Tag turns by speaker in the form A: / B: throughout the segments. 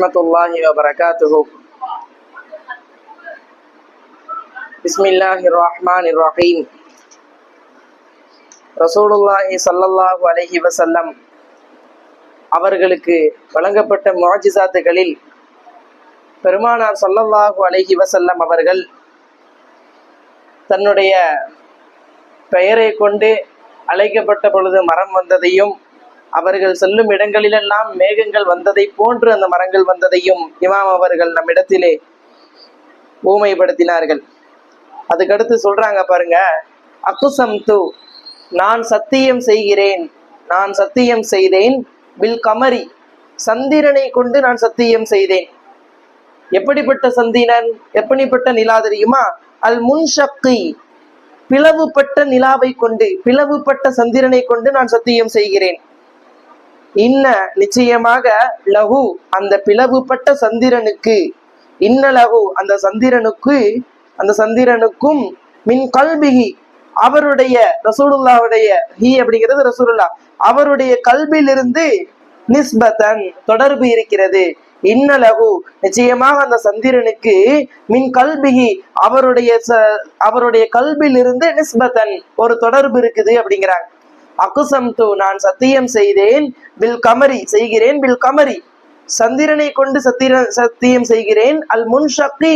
A: রহমতুল্লাহ বারাকাতুহু বিসমিল্লাহির রহমানির রহিম রসூலுல்லாஹ் சல்லல்லாஹு அலஹி வசல்லம் அவர்களுக்கு வழங்கப்பட்ட முராஜிசாத்துகளில் பெருமானார் சல்லல்லாஹு அலஹி வசல்லம் அவர்கள் தன்னுடைய பெயரை கொண்டு அழைக்கப்பட்ட பொழுது மரம் வந்ததையும் அவர்கள் செல்லும் இடங்களிலெல்லாம் மேகங்கள் வந்ததை போன்று அந்த மரங்கள் வந்ததையும் இமாம் அவர்கள் நம்மிடத்திலே ஊமைப்படுத்தினார்கள். அதுக்கடுத்து சொல்றாங்க பாருங்க அக்குசம் து நான் சத்தியம் செய்கிறேன் நான் சத்தியம் செய்தேன் வில் கமரி சந்திரனை கொண்டு நான் சத்தியம் செய்தேன். எப்படிப்பட்ட சந்திரன் எப்படிப்பட்ட நிலா தெரியுமா? அல் முன்ஷக்கி பிளவுபட்ட நிலாவை கொண்டு பிளவுபட்ட சந்திரனை கொண்டு நான் சத்தியம் செய்கிறேன். இன்ன நிச்சயமாக லகு அந்த பிளவுபட்ட சந்திரனுக்கு இன்ன லகு அந்த சந்திரனுக்கு அந்த சந்திரனுக்கும் மின் கல்பிகி அவருடைய ரசூலுல்லாவுடைய ஹி அப்படிங்கிறது ரசூலுல்லா அவருடைய கல்வியிலிருந்து நிஸ்பதன் தொடர்பு இருக்கிறது. இன்னலகு நிச்சயமாக அந்த சந்திரனுக்கு மின் கல்பிகி அவருடைய ச- அவருடைய கல்வியிலிருந்து நிஸ்பதன் ஒரு தொடர்பு இருக்குது அப்படிங்கிறாங்க. அகுசம் நான் சத்தியம் செய்தேன். பில் கமரி செய்கிறேன் பில் கமரி. சந்திரனை கொண்டு சத்திர சத்தியம் செய்கிறேன். அல் முன்ஷக்கி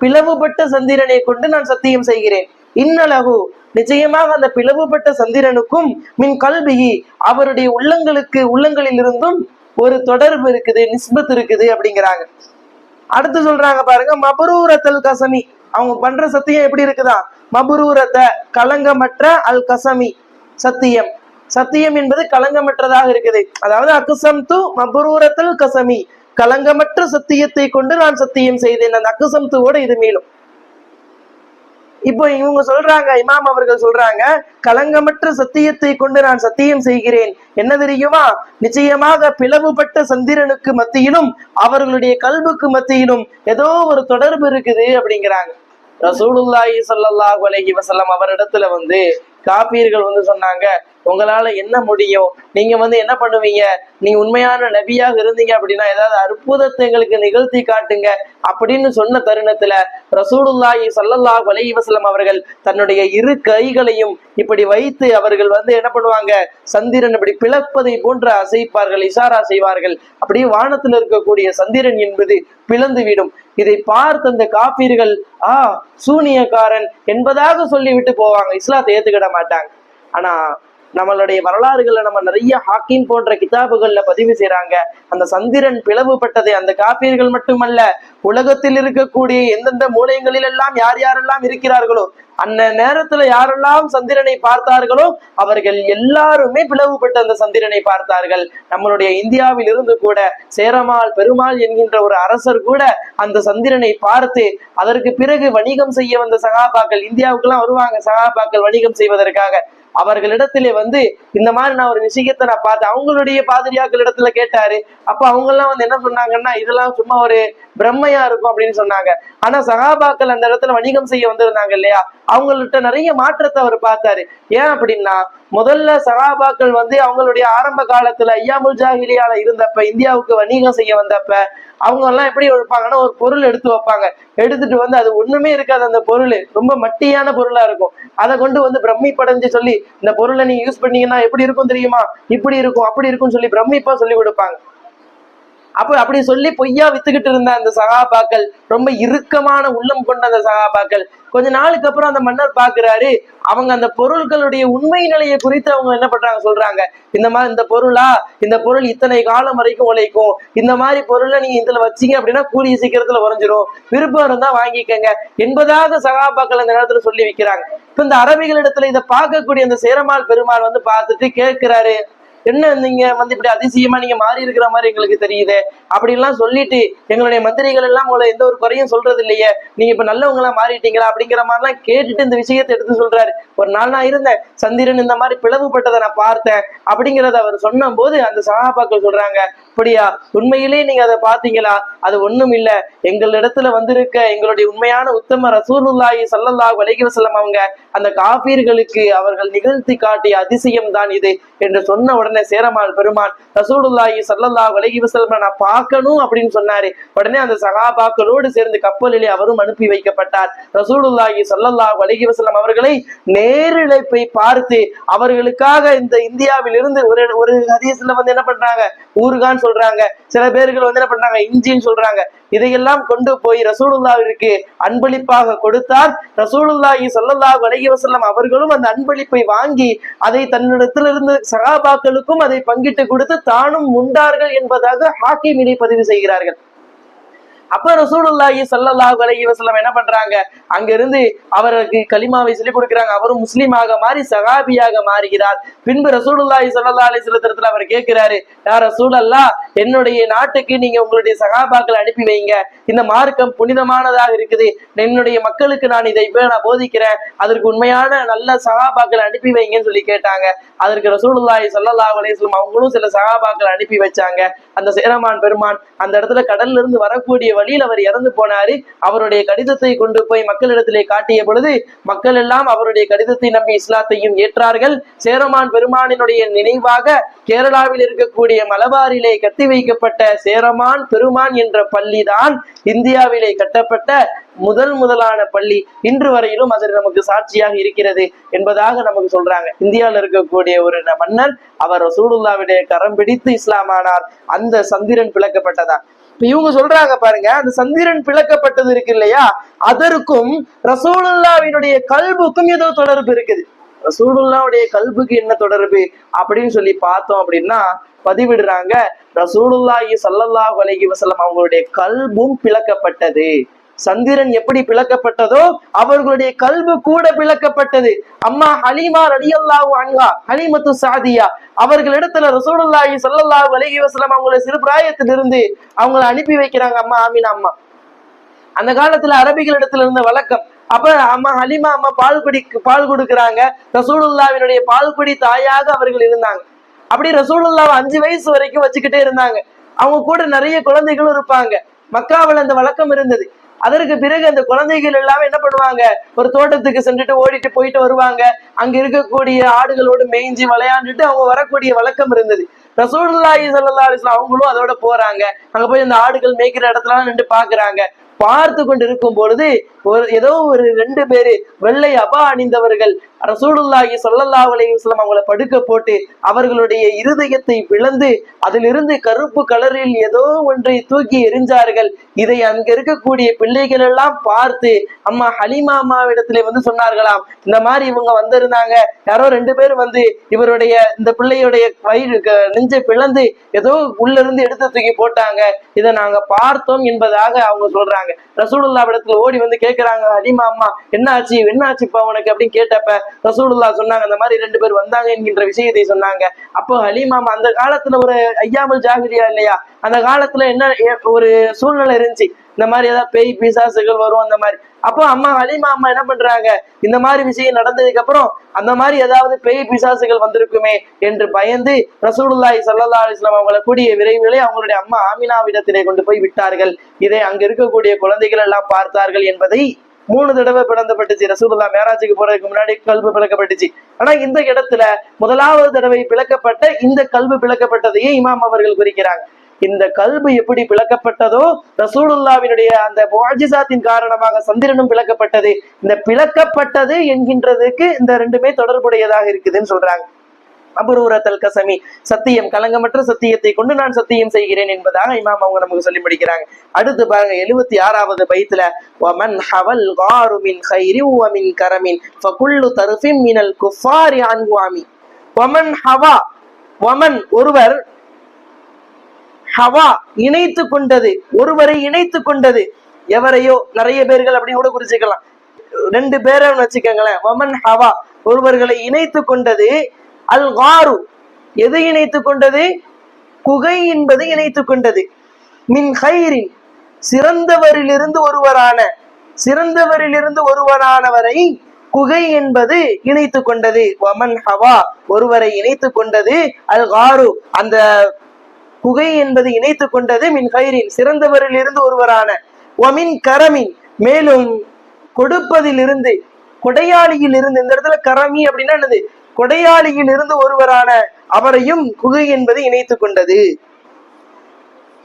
A: பிளவுபட்ட சந்திரனை கொண்டு நான் சத்தியம் செய்கிறேன். இன்னலகு நிச்சயமாக அந்த பிளவுபட்ட சந்திரனுக்கும் மின் கல்வி அவருடைய உள்ளங்களுக்கு உள்ளங்களில் இருந்தும் ஒரு தொடர்பு இருக்குது நிஸ்பத் இருக்குது அப்படிங்கிறாங்க. அடுத்து சொல்றாங்க பாருங்க மபரூரத்தல் கசமி. அவங்க பண்ற சத்தியம் எப்படி இருக்குதா? மபுரூரத்த கலங்கமற்ற அல் கசமி. சத்தியம். சத்தியம் என்பது கலங்கமற்றதாக இருக்குது. அதாவது அக்குசம் து மபுரூரத்தில் கசமி. கலங்கமற்ற சத்தியத்தை கொண்டு நான் சத்தியம் செய்தேன். அந்த அக்குசம் தூவோட இது மீளும் இப்போ இவங்க சொல்றாங்க இமாம் அவர்கள் சொல்றாங்க கலங்கமற்ற சத்தியத்தை கொண்டு நான் சத்தியம் செய்கிறேன். என்ன தெரியுமா? நிச்சயமாக பிளவுபட்ட சந்திரனுக்கு மத்தியிலும் அவர்களுடைய கல்புக்கு மத்தியிலும் ஏதோ ஒரு தொடர்பு இருக்குது அப்படிங்கிறாங்க. ரசூலுல்லாஹி ஸல்லல்லாஹு அலஹி வஸல்லம் அவரிடத்துல வந்து காப்பீர்கள் வந்து சொன்னாங்க. உங்களால என்ன முடியும்? நீங்க வந்து என்ன பண்ணுவீங்க? நீங்க உண்மையான நபியாக இருந்தீங்க அப்படின்னா ஏதாவது அற்புதத்தை எங்களுக்கு நிகழ்த்தி காட்டுங்க அப்படின்னு சொன்ன தருணத்துல ரசூலுல்லாஹி சல்லல்லா வலை வஸல்லம் அவர்கள் தன்னுடைய இரு கைகளையும் இப்படி வைத்து அவர்கள் வந்து என்ன பண்ணுவாங்க? சந்திரன் இப்படி பிளப்பதை போன்று அசைப்பார்கள் இஷாரா செய்வார்கள். அப்படியே வானத்தில் இருக்கக்கூடிய சந்திரன் என்பது பிளந்துவிடும். இதை பார்த்த அந்த காப்பீர்கள் ஆ சூனியக்காரன் என்பதாக சொல்லிவிட்டு போவாங்க. இஸ்லாத்தை ஏத்துக்கிட மாட்டாங்க. ஆனா நம்மளுடைய வரலாறுகள்ல நம்ம நிறைய ஹாக்கின் போன்ற கிதாபுகள்ல பதிவு செய்யறாங்க அந்த சந்திரன் பிளவுபட்டதை அந்த காப்பீர்கள் மட்டுமல்ல உலகத்தில் இருக்கக்கூடிய எந்தெந்த மூலையங்களில் எல்லாம் யார் யாரெல்லாம் இருக்கிறார்களோ அந்த நேரத்துல யாரெல்லாம் சந்திரனை பார்த்தார்களோ அவர்கள் எல்லாருமே பிளவுபட்ட அந்த சந்திரனை பார்த்தார்கள். நம்மளுடைய இந்தியாவில் இருந்து கூட சேரமால் பெருமாள் என்கின்ற ஒரு அரசர் கூட அந்த சந்திரனை பார்த்து அதற்கு பிறகு வணிகம் செய்ய வந்த சகாபாக்கள் இந்தியாவுக்கு எல்லாம் வருவாங்க சகாபாக்கள் வணிகம் செய்வதற்காக. அவர்களிடத்திலே வந்து இந்த மாதிரி நான் ஒரு விஷயத்தை நான் பார்த்தேன் அவங்களுடைய பாதிரியாக்கள் இடத்துல கேட்டாரு. அப்ப அவங்க எல்லாம் வந்து என்ன சொன்னாங்கன்னா இதெல்லாம் சும்மா ஒரு பிரம்மையா இருக்கும் அப்படின்னு சொன்னாங்க. ஆனா சகாபாக்கள் அந்த இடத்துல வணிகம் செய்ய வந்திருந்தாங்க இல்லையா? அவங்கள்ட்ட நிறைய மாற்றத்தை அவர் பார்த்தாரு. ஏன் அப்படின்னா முதல்ல சகாபாக்கள் வந்து அவங்களுடைய ஆரம்ப காலத்துல ஐயாமுல் ஜாஹிலியால இருந்தப்ப இந்தியாவுக்கு வணிகம் செய்ய வந்தப்ப அவங்க எல்லாம் எப்படி வைப்பாங்கன்னா ஒரு பொருள் எடுத்து வைப்பாங்க. எடுத்துட்டு வந்து அது ஒண்ணுமே இருக்காது அந்த பொருள். ரொம்ப மட்டியான பொருளா இருக்கும். அதை கொண்டு வந்து பிரம்மி படைஞ்சு சொல்லி இந்த பொருளை நீங்க யூஸ் பண்ணீங்கன்னா எப்படி இருக்கும் தெரியுமா? இப்படி இருக்கும் அப்படி இருக்கும்னு சொல்லி பிரமிப்பா சொல்லி கொடுப்பாங்க. அப்ப அப்படி சொல்லி பொய்யா வித்துக்கிட்டு இருந்த அந்த சகாபாக்கள் ரொம்ப இறுக்கமான உள்ளம் கொண்ட அந்த சகாபாக்கள் கொஞ்ச நாளுக்கு அப்புறம் அந்த மன்னர் பாக்குறாரு அவங்க அந்த பொருட்களுடைய உண்மை நிலையை குறித்து அவங்க என்ன பண்றாங்க சொல்றாங்க. இந்த மாதிரி இந்த பொருளா? இந்த பொருள் இத்தனை காலம் வரைக்கும் உழைக்கும். இந்த மாதிரி பொருளை நீங்க இதுல வச்சீங்க அப்படின்னா கூலி சீக்கிரத்துல உறைஞ்சிரும். விருப்பம் இருந்தா வாங்கிக்கங்க. என்பதாக சகாபாக்கள் அந்த நேரத்துல சொல்லி வைக்கிறாங்க. இப்ப இந்த அரபிகளிடத்துல இதை பார்க்கக்கூடிய அந்த சேரமால் பெருமாள் வந்து பார்த்துட்டு கேட்கிறாரு. என்ன நீங்க வந்து இப்படி அதிசயமா நீங்க மாறி இருக்கிற மாதிரி எங்களுக்கு தெரியுது? அப்படி எல்லாம் சொல்லிட்டு எங்களுடைய மந்திரிகள் எல்லாம் உங்களை எந்த ஒரு குறையும் சொல்றது இல்லையே? நீங்க இப்ப நல்லவங்களா மாறிட்டீங்களா? அப்படிங்கிற மாதிரிலாம் கேட்டுட்டு இந்த விஷயத்தை எடுத்து சொல்றாரு. ஒரு நாள் நான் இருந்தேன். சந்திரன் இந்த மாதிரி பிளவுபட்டதை நான் பார்த்தேன். அப்படிங்கறத அவர் சொன்ன போது அந்த சகாபாக்கள் சொல்றாங்க அப்படியா? உண்மையிலே நீங்க அதை பாத்தீங்களா அது ஒண்ணும் இல்ல. எங்களிடத்துல வந்திருக்க எங்களுடைய உண்மையான உத்தம ரசூலுல்லாஹி சல்லல்லாஹ் அலைஹி வஸல்லம் அவங்க அந்த காபீர்களுக்கு அவர்கள் நிகழ்த்தி காட்டிய அதிசயம் தான் இது என்று சொன்ன உடனே சேரமான் பெருமான் ரசூலுல்லாஹி சல்லல்லாஹ் அலைஹி வஸல்லம் நான் பார்க்கணும் அப்படின்னு சொன்னாரு. உடனே அந்த சகாபாக்களோடு சேர்ந்து கப்பலிலே அவரும் அனுப்பி வைக்கப்பட்டார். ரசூலுல்லாஹி சல்லல்லாஹ் அலைஹி வஸல்லம் அவர்களை நேரில் போய் பார்த்து அவர்களுக்காக இந்த இந்தியாவில் இருந்து ஒரு ஒரு ஹதீஸ்ல வந்து என்ன பண்றாங்க? ஊர்கான் ஊறுகான்னு சொல்றாங்க. சில பேர்கள் வந்து என்ன பண்றாங்க? இஞ்சின்னு சொல்றாங்க. இதையெல்லாம் கொண்டு போய் ரசூலுல்லாவிற்கு அன்பளிப்பாக கொடுத்தார் ரசூலுல்லாஹி ஸல்லல்லாஹு வலகி வசல்லம் அவர்களும் அந்த அன்பளிப்பை வாங்கி அதை தன்னிடத்திலிருந்து சகாபாக்களுக்கும் அதை பங்கிட்டு கொடுத்து தானும் உண்டார்கள் என்பதாக ஹாக்கி இதை பதிவு செய்கிறார்கள். அப்ப ரசூலுல்லாஹி சல்லல்லாஹு அலைஹி வஸல்லம் என்ன பண்றாங்க? அங்க இருந்து அவருக்கு கலிமாவை சொல்லி கொடுக்குறாங்க. அவரும் முஸ்லீமாக மாறி சகாபியாக மாறுகிறார். பின்பு ரசூலுல்லாஹி ஸல்லல்லாஹு அலைஹி வஸல்லத்துல அவர் கேட்கிறாரு யா ரசூலல்லா என்னுடைய நாட்டுக்கு நீங்க உங்களுடைய சகாபாக்களை அனுப்பி வைங்க. இந்த மார்க்கம் புனிதமானதாக இருக்குது. என்னுடைய மக்களுக்கு நான் இதை இப்ப நான் போதிக்கிறேன். அதற்கு உண்மையான நல்ல சகாபாக்களை அனுப்பி வைங்கன்னு சொல்லி கேட்டாங்க. அதற்கு ரசூலுல்லாஹி சல்லல்லாஹு அலைஹி வஸல்லம் அவங்களும் சில சகாபாக்களை அனுப்பி வச்சாங்க. அந்த சேரமான் பெருமான் அந்த இடத்துல கடல்ல இருந்து வரக்கூடிய வழியில் அவர் இறந்து போனாரு. அவருடைய கடிதத்தை கொண்டு போய் மக்களிடத்திலே காட்டிய பொழுது மக்கள் எல்லாம் அவருடைய கடிதத்தை நம்பி இஸ்லாத்தையும் ஏற்றார்கள். சேரமான் பெருமானினுடைய நினைவாக கேரளாவில் இருக்கக்கூடிய மலபாரிலே கட்டி வைக்கப்பட்ட சேரமான் பெருமான் என்ற பள்ளிதான் இந்தியாவிலே கட்டப்பட்ட முதல் முதலான பள்ளி இன்று வரையிலும் அது நமக்கு சாட்சியாக இருக்கிறது என்பதாக நமக்கு சொல்றாங்க. இந்தியாவில் இருக்கக்கூடிய ஒரு மன்னர் அவர் ரசூலுல்லாவுடைய கரம் பிடித்து இஸ்லாமானார். அந்த சந்திரன் பிளக்கப்பட்டதா? இப்ப இவங்க சொல்றாங்க பாருங்க அந்த சந்திரன் பிளக்கப்பட்டது இருக்கு இல்லையா? அதற்கும் ரசூலுல்லாவினுடைய கல்புக்கும் ஏதோ தொடர்பு இருக்குது. ரசூலுல்லாவுடைய கல்புக்கு என்ன தொடர்பு அப்படின்னு சொல்லி பார்த்தோம் அப்படின்னா பதிவிடுறாங்க ரசூலுல்லாஹி சல்லல்லாஹ் அலைஹி வஸல்லம் அவங்களுடைய கல்பும் பிளக்கப்பட்டது. சந்திரன் எப்படி பிளக்கப்பட்டதோ அவர்களுடைய கல்வி கூட பிளக்கப்பட்டது. அம்மா ஹலீமா ரலியல்லாஹு அன்ஹா ஹலீமத்து சாதியா அவர்களிடத்துல ரசூலுல்லாஹி சல்லல்லாஹு அலைஹி வஸல்லம் அவங்கள சிறு பிராயத்திலிருந்து அவங்களை அனுப்பி வைக்கிறாங்க. அம்மா ஆமீனா அம்மா. அந்த காலத்துல அரபிகள் இடத்துல இருந்த வழக்கம். அப்ப அம்மா ஹலிமா அம்மா பால் குடி பால் கொடுக்குறாங்க. ரசூலுல்லாவினுடைய பால் குடி தாயாக அவர்கள் இருந்தாங்க. அப்படி ரசூலுல்லாவை அஞ்சு வயசு வரைக்கும் வச்சுக்கிட்டே இருந்தாங்க. அவங்க கூட நிறைய குழந்தைகளும் இருப்பாங்க. மக்காவில் அந்த வழக்கம் இருந்தது. அதற்கு பிறகு அந்த குழந்தைகள் எல்லாமே என்ன பண்ணுவாங்க? ஒரு தோட்டத்துக்கு சென்றுட்டு ஓடிட்டு போயிட்டு வருவாங்க. அங்க இருக்கக்கூடிய ஆடுகளோடு மேய்ஞ்சி விளையாண்டுட்டு அவங்க வரக்கூடிய வழக்கம் இருந்தது. ரசூல்லாஹி சல்லா அலிஸ்லாம் அவங்களும் அதோட போறாங்க. அங்க போய் அந்த ஆடுகள் மேய்க்கிற இடத்துல நின்று பாக்குறாங்க பார்த்து கொண்டு இருக்கும் பொழுது ஒரு ஏதோ ஒரு ரெண்டு பேரு வெள்ளை அபா அணிந்தவர்கள் ரசூலுல்லாஹி சொல்லல்லா அலைஹி அவங்களை அவங்கள படுக்க போட்டு அவர்களுடைய இருதயத்தை பிளந்து அதிலிருந்து கருப்பு கலரில் ஏதோ ஒன்றை தூக்கி எரிஞ்சார்கள் இதை அங்க இருக்கக்கூடிய பிள்ளைகள் எல்லாம் பார்த்து அம்மா ஹலிமா அம்மாவிடத்துல வந்து சொன்னார்களாம் இந்த மாதிரி இவங்க வந்திருந்தாங்க. யாரோ ரெண்டு பேர் வந்து இவருடைய இந்த பிள்ளையுடைய வயிறு க- நெஞ்சை பிளந்து ஏதோ உள்ள இருந்து எடுத்து தூக்கி போட்டாங்க. இதை நாங்க பார்த்தோம் என்பதாக அவங்க சொல்றாங்க. ரசூலுல்லா இடத்துல ஓடி வந்து கேட்கிறாங்க ஹலிமா அம்மா என்ன ஆச்சு என்ன ஆச்சுப்பா உனக்கு அப்படின்னு கேட்டப்ப ரசூலுல்லா சொன்னாங்க அந்த மாதிரி ரெண்டு பேர் வந்தாங்க என்கின்ற விஷயத்தை சொன்னாங்க. அப்போ ஹலீமாம் அந்த காலத்துல ஒரு ஐயாமல் ஜாகிரியா இல்லையா? அந்த காலத்துல என்ன ஒரு சூழ்நிலை இருந்துச்சு. இந்த மாதிரி ஏதாவது பேய் பிசாசுகள் வரும் அந்த மாதிரி. அப்போ அம்மா ஹலீமா அம்மா என்ன பண்றாங்க? இந்த மாதிரி விஷயம் நடந்ததுக்கு அப்புறம் அந்த மாதிரி ஏதாவது பேய் பிசாசுகள் வந்திருக்குமே என்று பயந்து ரசூலுல்லாஹி சல்லா அலிஸ்லாம் அவங்களை கூடிய விரைவிலே அவங்களுடைய அம்மா ஆமினாவிடத்திலே கொண்டு போய் விட்டார்கள். இதை அங்க இருக்கக்கூடிய குழந்தைகள் எல்லாம் பார்த்தார்கள் என்பதை மூணு தடவை பிளந்தப்பட்டுச்சு ரசூலுல்லா மேராஜுக்கு போறதுக்கு முன்னாடி கல்வி பிளக்கப்பட்டுச்சு. ஆனா இந்த இடத்துல முதலாவது தடவை பிளக்கப்பட்ட இந்த கல்வி பிளக்கப்பட்டதையே இமாம் அவர்கள் குறிக்கிறாங்க. இந்த கல்பு எப்படி பிளக்கப்பட்டதோ ரசூலுல்லாவினுடைய அந்த முஅஜிசாத்தின் காரணமாக சந்திரனும் பிளக்கப்பட்டது. இந்த பிளக்கப்பட்டது என்கின்றதுக்கு இந்த ரெண்டுமே தொடர்புடையதாக இருக்குதுன்னு சொல்றாங்க. அபுரூரத்தல் கசமி. சத்தியம் கலங்கமற்ற சத்தியத்தை கொண்டு நான் சத்தியம் செய்கிறேன் என்பதாக இமாம் அவங்க நமக்கு சொல்லி முடிக்கிறாங்க. அடுத்து பாருங்க எழுபத்தி ஆறாவது பைத்துல ஒமன் ஹவல் காரு மின் ஹைரி வமின் கரமின் ஃபகுல்லு தருஃபிம் மினல் குஃபாரி அன்வாமி. ஒமன் ஹவா. ஒமன் ஒருவர் ஹவா இணைத்து கொண்டது ஒருவரை இணைத்து கொண்டது. எவரையோ நிறைய பேர்கள் அப்படி கூட குறிச்சுக்கலாம். ரெண்டு பேரை வச்சுக்கோங்களேன். ஒமன் ஹவா ஒருவர்களை இணைத்து கொண்டது அல் காரு எது இணைத்து கொண்டது? குகை என்பது இணைத்து கொண்டது. மின் ஹைரின் சிறந்தவரிலிருந்து ஒருவரான சிறந்தவரிலிருந்து ஒருவரானவரை குகை என்பது இணைத்து கொண்டது. வமன் ஹவா ஒருவரை இணைத்து கொண்டது அல் காரு அந்த குகை என்பது இணைத்து கொண்டது மின் ஹைரின் சிறந்தவரிலிருந்து ஒருவரான ஒமின் கரமின் மேலும் கொடுப்பதில் இருந்து கொடையாளியில் இருந்து இந்த இடத்துல கரமி அப்படின்னா என்னது? கொடையாளியில் இருந்து ஒருவரான அவரையும் குகை என்பது இணைத்து கொண்டது.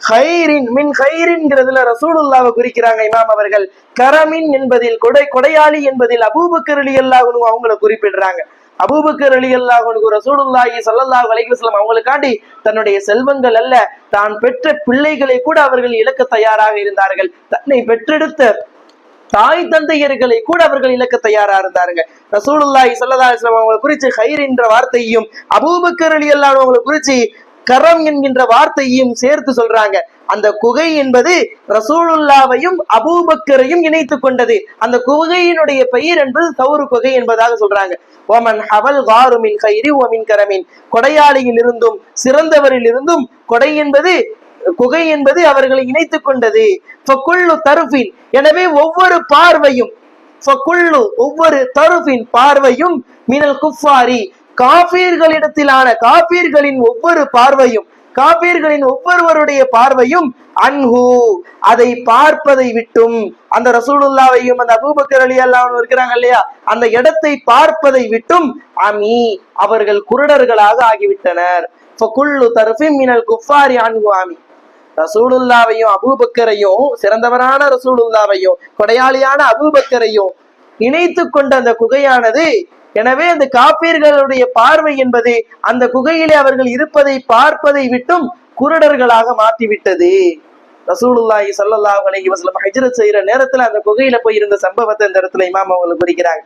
A: ஹைரின் மின் ஹைரின்ங்கிறதுல ரசூலுல்லாவை குறிக்கிறாங்க இமாம் அவர்கள். கரமின் என்பதில் கொடை கொடையாளி என்பதில் அபூபக்கர் அலி அல்லாஹ்னு அவங்கள குறிப்பிடுறாங்க. அபூபக்கர் அலி அல்லாஹ்னுக்கு ரசூலுல்லாஹி சல்லாஹ் அலைகுஸ்லாம் அவங்களுக்காண்டி தன்னுடைய செல்வங்கள் அல்ல தான் பெற்ற பிள்ளைகளை கூட அவர்கள் இழக்க தயாராக இருந்தார்கள். தன்னை பெற்றெடுத்த தாய் தந்தையர்களை கூட அவர்கள் இழக்க தயாரா இருந்தாருங்க. ரசூலுல்லாஹி ஸல்லல்லாஹு அலைஹி அவங்களை குறித்து ஹைர் என்ற வார்த்தையும் அபூபக்கர் அலி அல்லாஹ் அவங்களை குறித்து கரம் என்கின்ற வார்த்தையும் சேர்த்து சொல்றாங்க. அந்த குகை என்பது ரசூலுல்லாவையும் அபூபக்கரையும் இணைத்து கொண்டது. அந்த குகையினுடைய பெயர் என்பது சவுரு குகை என்பதாக சொல்றாங்க. ஓமன் ஹவல் வாருமின் கயிறு ஓமின் கரமின் கொடையாளியில் இருந்தும் சிறந்தவரில் இருந்தும் கொடை என்பது குகை என்பது அவர்களை இணைத்துக் கொண்டது. தருஃபின். எனவே ஒவ்வொரு பார்வையும் ஒவ்வொரு தருஃபின் பார்வையும் மினல் குஃபாரி. காபீர்களிடத்திலான காபீர்களின் ஒவ்வொரு பார்வையும் காபீர்களின் ஒவ்வொருவருடைய பார்வையும் அன்ஹு. அதை பார்ப்பதை விட்டும். அந்த ரசூலுல்லாவையும் அந்த அபூபக்கர் அலி அல்லாஹ் இருக்கிறாங்க இல்லையா? அந்த இடத்தை பார்ப்பதை விட்டும். அமி. அவர்கள் குருடர்களாக ஆகிவிட்டனர். குஃபாரி அன்ஹு அமி. ரசூலுல்லாவையும் அபூபக்கரையும் சிறந்தவரான ரசூலுல்லாவையும் கொடையாளியான அபூபக்கரையும் இணைத்து கொண்ட அந்த குகையானது. எனவே அந்த காப்பீர்களுடைய பார்வை என்பது அந்த குகையிலே அவர்கள் இருப்பதை பார்ப்பதை விட்டும் குருடர்களாக மாற்றிவிட்டது. ரசூலுல்லாஹி ஸல்லல்லாஹு அலைஹி வஸல்லம் ஹஜ்ரத் செய்யற நேரத்துல அந்த குகையில போய் இருந்த சம்பவத்தை இந்த இடத்துல இமாம் அவங்களுக்கு குறிக்கிறாங்க.